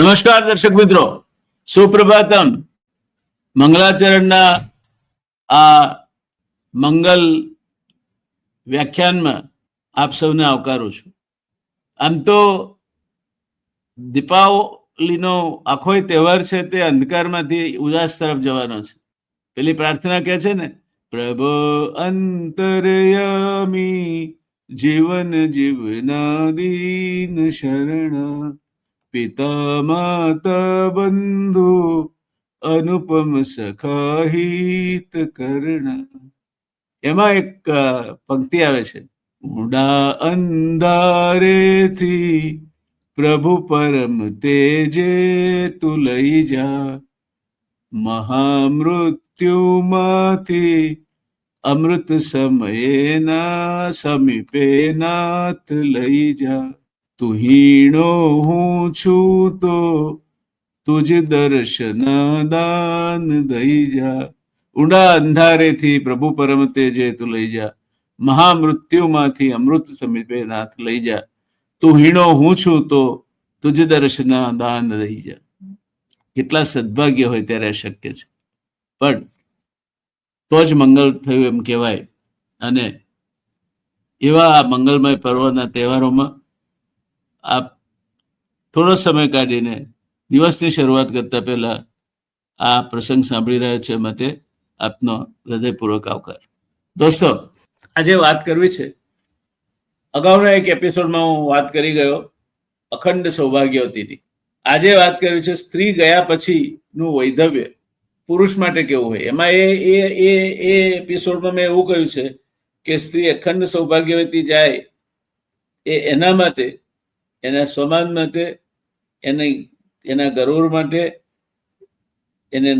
નમસ્કાર દર્શક મિત્રો. સુપ્રભાતમ. મંગલાચરણના આ મંગલ વ્યાખ્યાનમાં આપ સૌને આવકારું છું. આમ તો દીપાવલીનો આખો તહેવાર છે તે અંધકારમાંથી ઉજાસ તરફ જવાનો છે. પેલી પ્રાર્થના કે છે ને, પ્રભુ અંતરયામી જીવન જીવના દીન શરણ પિતા માતા બંધુ અનુપમ સખાહિત કર્ણ એમાં એક પંક્તિ આવે છે, ઊંડા અંધારેથી પ્રભુ પરમ તેજે તું લઈ જા, મહામૃત્યુમાંથી અમૃત સમયે ના સમીપે નાથ લઈ જા. તું હીણો હું છું તો તુજ દર્શન દાન દઈ જા. ઊંડા અંધારેથી પ્રભુ પરમ તેજે તું લઈ જા. મહામૃત્યુમાંથી અમૃત સમીપે નાથ લઈ જા. તું હીણો હું છું તો તુજ દર્શન દાન દઈ જા. કેટલા સદભાગ્ય હોય ત્યારે શક્ય છે. પણ તો જ મંગલ થયું એમ કહેવાય. અને એવા આ મંગલમય પર્વના તહેવારોમાં આપ થોડો સમય કાઢીને દિવસની શરૂઆત કરતા પહેલા આ પ્રસંગ સાંભળી રહ્યા છે માટે આપનો હૃદયપૂર્વક આવકાર. દોસ્તો, આજે વાત કરવી છે. અગાઉના એક એપિસોડમાં હું વાત કરી ગયો, અખંડ સૌભાગ્યવતીની. આજે વાત કરવી છે સ્ત્રી ગયા પછીનું વૈધવ્ય, પુરુષ માટે કેવું હોય? એમાં એ એ એ એ એપિસોડમાં મેં એવું કહ્યું છે કે સ્ત્રી અખંડ સૌભાગ્યવતી જાય એ એના માટે એના સમાજ માટે, એને, એના ગરુર માટે, એને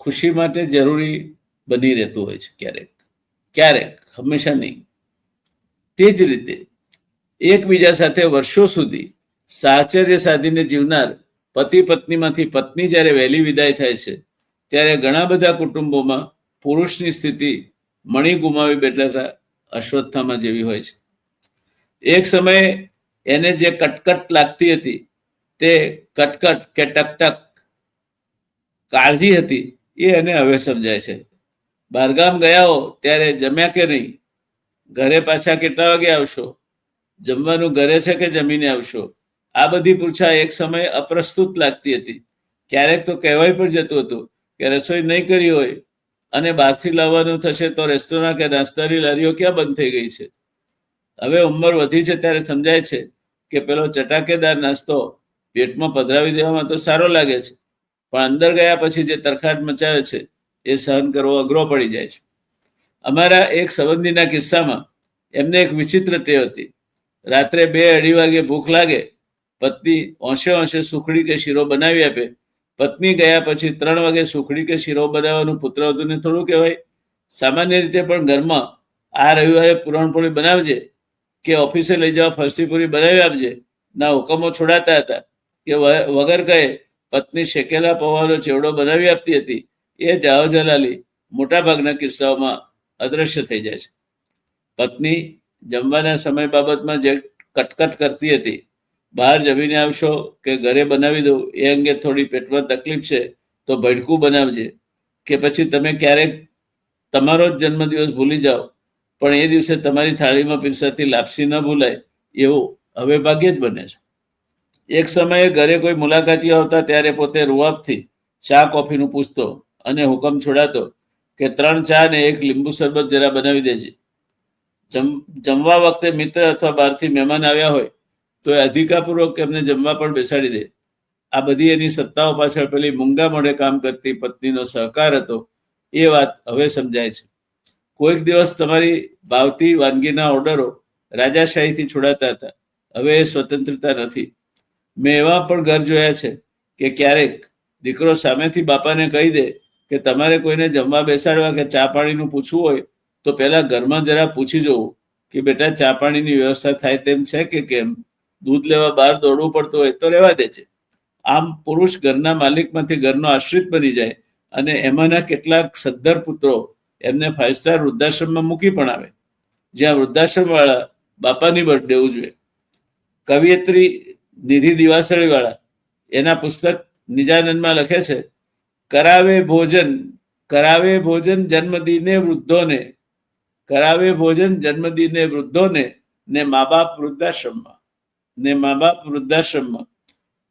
ખુશી માટે જરૂરી બની રહેતું હોય છે ક્યારેક. ક્યારેક, હંમેશા નહીં. તે જ રીતે, એકબીજા સાથે વર્ષો સુધી સાહચર્ય સાધીને જીવનાર પતિ પત્નીમાંથી પત્ની જ્યારે વહેલી વિદાય થાય છે, ત્યારે ઘણા બધા કુટુંબોમાં પુરુષની સ્થિતિ મણી ગુમાવી બેઠેલા અશ્વત્થામાં જેવી હોય છે. એક સમયે એને જે કટકટ લાગતી હતી, તે કટકટ કે ટકટક કાળજી હતી, એ એને હવે સમજાય છે. બહારગામ ગયા હો, ત્યારે જમ્યા કે નહીં? ઘરે પાછા કેટલા વાગે આવશો? જમવાનું ઘરે છે કે જમીને આવશો? આ બધી પૂછા એક સમયે અપ્રસ્તુત લાગતી હતી. ક્યારેક તો કહેવાય પણ જતું હતું કે રસોઈ નહીં કરી હોય અને બહારથી લાવવાનું થશે તો રેસ્ટોરાં કે નાસ્તાની લારીઓ ક્યાં બંધ થઈ ગઈ છે? હવે ઉંમર વધી છે ત્યારે સમજાય છે કે પેલો ચટાકેદાર નાસ્તો પેટમાં પધરાવી દેવામાં તો સારો લાગે છે. પણ અંદર ગયા પછી જે તરખાટ મચાવે છે, એ સહન કરવો અઘરો પડી જાય છે. અમારા એક સંબંધીના કિસ્સામાં એમને એક વિચિત્ર ટેવ હતી. રાત્રે બે અઢી વાગે ભૂખ લાગે, પત્ની ઓંશે ઓંશે સુખડી કે શીરો બનાવી આપે. પત્ની ગયા પછી ત્રણ વાગે સુખડી કે શીરો બનાવવાનું પુત્રવધુને થોડું કહેવાય. સામાન્ય રીતે પણ ઘરમાં આ રવિવારે પૂરણપોળી બનાવજે કે ઓફિસે લઈ જવા ફરસીપુરી બનાવી આપજે. ના હુકમો છોડાતા હતા. કે વગર કહે, પત્ની શેકેલા પવાનો ચેવડો બનાવી આપતી હતી. એ જાઓ જલાલી મોટાભાગના કિસ્સાઓમાં અદ્રશ્ય થઈ જાય છે. પત્ની જમવાના સમય બાબતમાં જે કટકટ કરતી હતી, બહાર જમીને આવશો કે ઘરે બનાવી દઉં, એ અંગે થોડી પેટમાં તકલીફ છે, તો ભડકું બનાવજે. કે પછી તમે ક્યારેક તમારો જ જન્મદિવસ ભૂલી જાઓ. પણ એ દિવસે તમારી થાળીમાં પીરસાતી લાપસી ન ભૂલાય, એવું હવે ભાગ્યે જ બને છે. એક સમયે ઘરે કોઈ મુલાકાતીઓ આવતા ત્યારે પોતે રૂઆબથી ચા કોફીનું પૂછતો અને હુકમ છોડાતો કે ત્રણ ચા ને એક લીંબુ શરબત જરા બનાવી દેજે. જમ, જમવા વખતે મિત્ર અથવા બહારથી મહેમાન આવ્યા હોય, તો એ અધિકારપૂર્વક એમને જમવા પણ બેસાડી દે. આ બધી એની સત્તાઓ પાછળ પેલી મૂંગા મોઢે કામ કરતી પત્નીનો સહકાર હતો, એ વાત હવે સમજાય છે. કોઈક દિવસ તમારી ભાવતી વાનગીના ઓર્ડરો રાજાશાહીથી છોડાતા હતા. હવે એ સ્વતંત્રતા નથી. મેં એવા પણ ઘર જોયા છે કે ક્યારેક દીકરો સામેથી બાપાને કહી દે કે તમારે કોઈને જમવા બેસાડવા કે ચા પાણીનું પૂછવું હોય, તો પહેલા ઘરમાં જરા પૂછી જોવું કે બેટા ચા પાણીની વ્યવસ્થા થાય તેમ છે કે કેમ? દૂધ લેવા બહાર દોડવું પડતું હોય તો રહેવા દે છે આમ પુરુષ ઘરના માલિકમાંથી ઘરનો આશ્રિત બની જાય અને એમાંના કેટલાક સદ્ધર પુત્રો એમને ફાઇવ સ્ટાર વૃદ્ધાશ્રમમાં મૂકી પણ આવે. જ્યાં વૃદ્ધાશ્રમ વાળા બાપાની બર્થડે ઉજવે કવિયત્રી નિધિ દિવાસળી વાળા એના પુસ્તક નિજાનંદમાં લખે છે, કરાવે ભોજન કરાવે ભોજન જન્મદિને વૃદ્ધોને, કરાવે ભોજન જન્મદિને વૃદ્ધોને, ને મા બાપ વૃદ્ધાશ્રમમાં, ને મા બાપ વૃદ્ધાશ્રમમાં.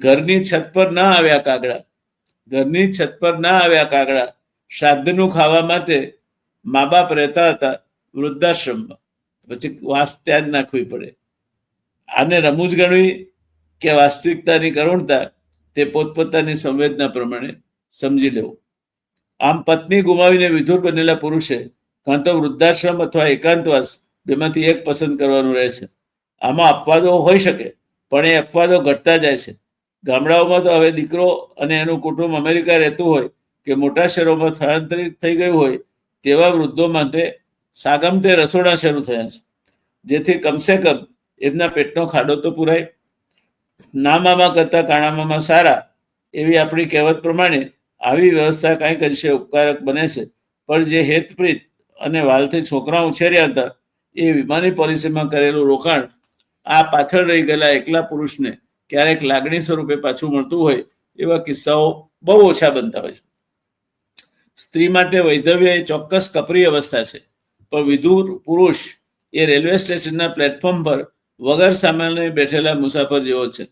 ઘરની છત પર ના આવ્યા કાગડા, ઘરની છત પર ના આવ્યા કાગડા, શ્રાદ્ધનું ખાવા માટે મા બાપ રહેતા હતા વૃદ્ધાશ્રમમાં. પછી વાસ ત્યાં જ નાખવી પડે. આને રમૂજ ગણવી કે વાસ્તવિકતાની કરુણતા તે પોતપોતાની સંવેદના પ્રમાણે સમજી લેવું. આમ પત્ની ગુમાવીને વિધુર બનેલા પુરુષે કાં તો વૃદ્ધાશ્રમ અથવા એકાંતવાસ બેમાંથી એક પસંદ કરવાનું રહે છે. આમાં અપવાદો હોઈ શકે, પણ એ અપવાદો ઘટતા જાય છે. ગામડાઓમાં તો હવે દીકરો અને એનું કુટુંબ અમેરિકા રહેતું હોય કે મોટા શહેરોમાં સ્થળાંતરિત થઈ ગયું હોય તેવા વૃદ્ધો માટે સાગમટે રસોડા શરૂ થયા છે. જેથી કમસે કમ એમના પેટનો ખાડો તો પુરાય. ના મામા કરતા કાણા મામા સારા એવી આપણી કહેવત પ્રમાણે આવી વ્યવસ્થા કાંઈક અંશે ઉપકારક બને છે. પણ જે હેતપ્રીત અને વાલથી છોકરા ઉછેર્યા હતા એ વિમાની પોલિસીમાં કરેલું રોકાણ આ પાછળ રહી ગયેલા એકલા પુરુષને ક્યારેક લાગણી સ્વરૂપે પાછું મળતું હોય એવા કિસ્સાઓ બહુ ઓછા બનતા હોય છે. સ્ત્રી માટે વૈધવ્ય એ ચોક્કસ કપરી અવસ્થા છે. પણ વિધુર પુરુષ એ રેલવે સ્ટેશનના પ્લેટફોર્મ પર વગર સામાને બેઠેલા મુસાફર જેવો છે.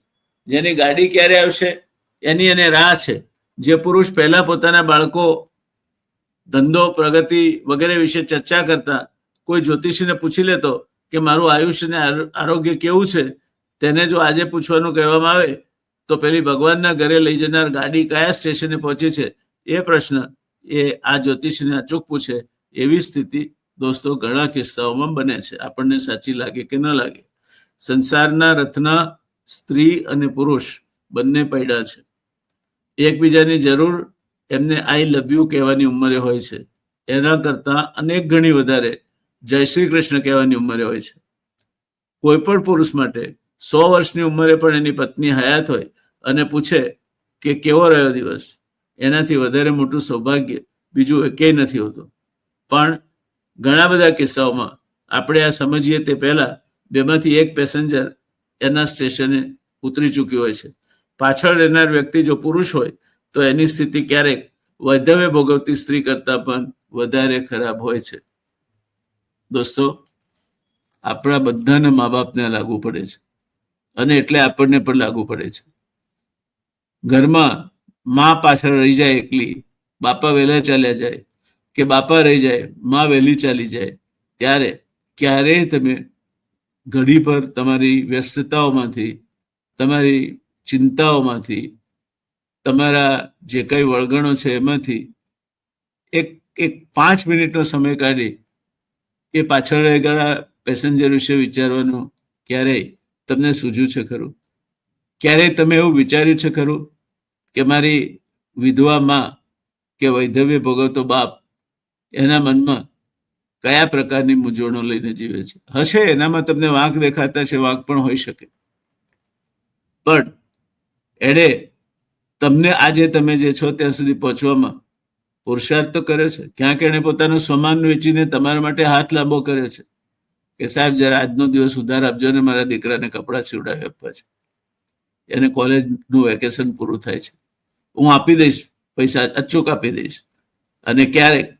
જેની ગાડી ક્યારે આવશે? એની એને રાહ છે. જે પુરુષ પહેલા પોતાના બાળકો, ધંધો, પ્રગતિ વગેરે વિશે ચર્ચા કરતા કોઈ જ્યોતિષીને પૂછી લેતો કે મારું આયુષ્ય અને આરોગ્ય કેવું છે, તેને જો આજે પૂછવાનું કહેવામાં આવે, તો પેલી ભગવાનના ઘરે લઈ જનાર ગાડી કયા સ્ટેશને પહોંચી છે, એ પ્રશ્ન એ આ જ્યોતિષીને અચૂક પૂછે એવી સ્થિતિ દોસ્તો ઘણા કિસ્સાઓમાં બને છે. આપણને સાચી લાગે કે ન લાગે. સંસારના રથના સ્ત્રી અને પુરુષ બંને પૈડા છે. એકબીજાની જરૂર એમને આઈ લવ યુ કહેવાની ઉંમરે હોય છે. એના કરતા અનેક ગણી વધારે જય શ્રી કૃષ્ણ કહેવાની ઉંમરે હોય છે. કોઈ પણ પુરુષ માટે સો વર્ષની ઉંમરે પણ એની પત્ની હયાત હોય અને પૂછે કે કેવો રહ્યો દિવસ? એનાથી વધારે મોટું સૌભાગ્ય બીજું એકેય નથી હોતું. પણ ઘણા બધા કિસ્સાઓમાં આપણે આ સમજીએ તે પહેલા બેમાંથી એક પેસેન્જર એના સ્ટેશને ઉતરી ચૂક્યું હોય છે. પાછળ રહેનાર વ્યક્તિ જો પુરુષ હોય, તો એની સ્થિતિ ક્યારેક વૈધવ્ય ભોગવતી સ્ત્રી કરતા પણ વધારે ખરાબ હોય છે. દોસ્તો, આપણા બધાને મા બાપને લાગુ પડે છે. અને એટલે આપણને પણ લાગુ પડે છે. ઘરમાં મા પાછળ રહી જાય એકલી, બાપા વહેલા ચાલ્યા જાય કે બાપા રહી જાય, મા વહેલી ચાલી જાય, ત્યારે ક્યારેય તમે ઘડી પર તમારી વ્યસ્તતાઓમાંથી, તમારી ચિંતાઓમાંથી, તમારા જે કઈ વળગણો છે એમાંથી એક એક પાંચ મિનિટનો સમય કાઢી એ પાછળ રહી ગયેલા પેસેન્જર વિશે વિચારવાનું ક્યારેય તમને સૂજ્યું છે ખરું? ક્યારેય તમે એવું વિચાર્યું છે ખરું? કે મારી વિધવા માં કે વૈધવ્ય ભોગવતો બાપ એના મનમાં કયા પ્રકારની મૂંઝવણો લઈને જીવે છે? હશે, એનામાં તમને વાંક દેખાતા છે, વાંક પણ હોઈ શકે. પણ એણે તમને આજે તમે જે છો ત્યાં સુધી પહોંચવામાં પુરુષાર્થ તો કરે છે. ક્યાંક એણે પોતાનું સમાન વેચીને તમારા માટે હાથ લાંબો કર્યો છે કે સાહેબ જરા આજનો દિવસ ઉધાર આપજો ને મારા દીકરાને કપડાં સીવડાવી આપવા છે. એને કોલેજનું વેકેશન પૂરું થાય છે. હું આપી દઈશ, પૈસા અચૂક આપી દઈશ. અને ક્યારેક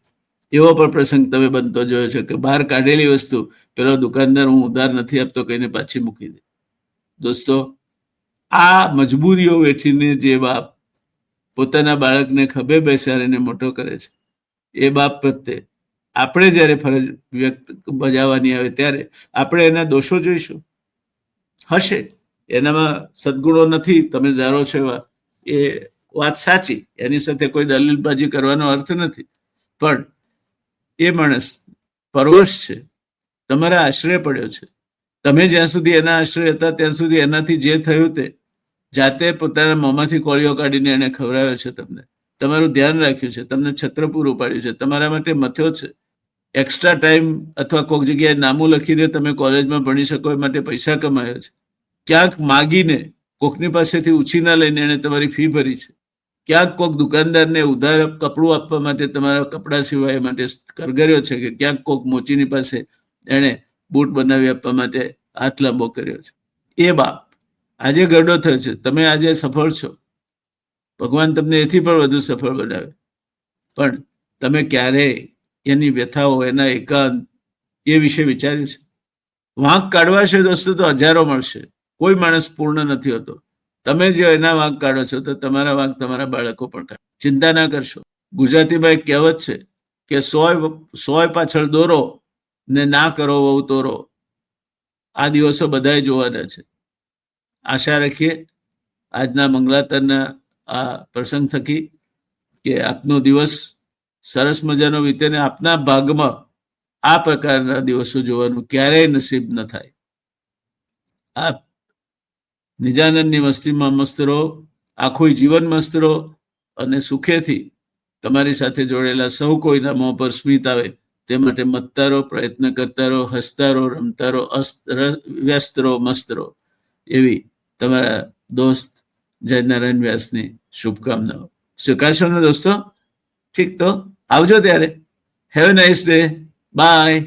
એવો પણ પ્રસંગ તમે બનતો જોયો છે કે બહાર કાઢેલી વસ્તુ પેલો દુકાનદાર હું ઉધાર નથી આપતો કહીને પાછી મૂકી દે. દોસ્તો, આ મજબૂરીઓ વેઠીને જે બાપ પોતાના બાળકને ખભે બેસાડીને મોટો કરે છે, એ બાપ પ્રત્યે આપણે જ્યારે ફરજ વ્યક્ત બજાવવાની આવે ત્યારે આપણે એના દોષો જોઈશું. હશે. એનામાં સદગુણો નથી. તમે ધારો છો એવા. એ વાત સાચી, એની સાથે કોઈ દલીલબાજી કરવાનો અર્થ નથી. પણ એ માણસ પરવશ છે, તમારા આશ્રય પડ્યો છે. તમે જ્યાં સુધી એના આશ્રય હતા, ત્યાં સુધી એનાથી જે થયું તે, જાતે પોતાના મોંમાંથી કોળીઓ કાઢીને એને ખવડાવ્યો છે તમને. તમારું ધ્યાન રાખ્યું છે, તમને છત્ર પૂરું પાડ્યું છે, તમારા માટે મથ્યો છે. એક્સ્ટ્રા ટાઈમ અથવા કોઈક જગ્યાએ નામું લખીને તમે કોલેજમાં ભણી શકો, એ માટે પૈસા કમાયો છે. ક્યાંક માગીને કોકની પાસેથી ઉછીના લઈને એણે તમારી ફી ભરી છે. ક્યાંક કોઈક દુકાનદારને ઉધાર કપડું આપવા માટે તમારા કપડાં સિવાય માટે કરગર્યો છે કે ક્યાંક કોઈક મોચીની પાસે એણે બૂટ બનાવી આપવા માટે હાથ લાંબો કર્યો છે. એ બાપ આજે ગરડો થયો છે. તમે આજે સફળ છો. ભગવાન તમને એથી પણ વધુ સફળ બનાવે. પણ તમે ક્યારેય એની વ્યથાઓ, એના એકાંત એ વિશે વિચાર્યું છે? વાંક કાઢવા છે દોસ્તો તો હજારો મળશે. કોઈ માણસ પૂર્ણ નથી હોતો. તમે જો એના વાંક કાઢો છો, તો તમારા વાંક તમારા બાળકો પણ કાઢે. ચિંતા ના કરશો. ગુજરાતીમાં એક કહેવત છે કે સોય સોય પાછળ દોરો ને ના કરો વહુ તોરો. આ દિવસો બધાએ જોવાના છે. આશા રાખીએ આજના મંગલાતરના આ પ્રસંગ થકી કે આપનો દિવસ સરસ મજાનો વીતે ને આપના ભાગમાં આ પ્રકારના દિવસો જોવાનું ક્યારેય નસીબ ન થાય. આપ નિજાનંદની મસ્તીમાં મસ્ત રહો, આખું જીવન મસ્ત રહો અને સુખેથી તમારી સાથે જોડેલા સૌ કોઈના મોં પર સ્મિત આવે તે માટે મતતા રહો, પ્રયત્ન કરતા રહો, હસતા રહો, રમતા રહો વ્યસ્ત રહો, મસ્ત રહો. એવી તમારા દોસ્ત જયનારાયણ વ્યાસની શુભકામનાઓ. સ્વીકારશો ને દોસ્તો? ઠીક તો? આવજો ત્યારે. Have nice day by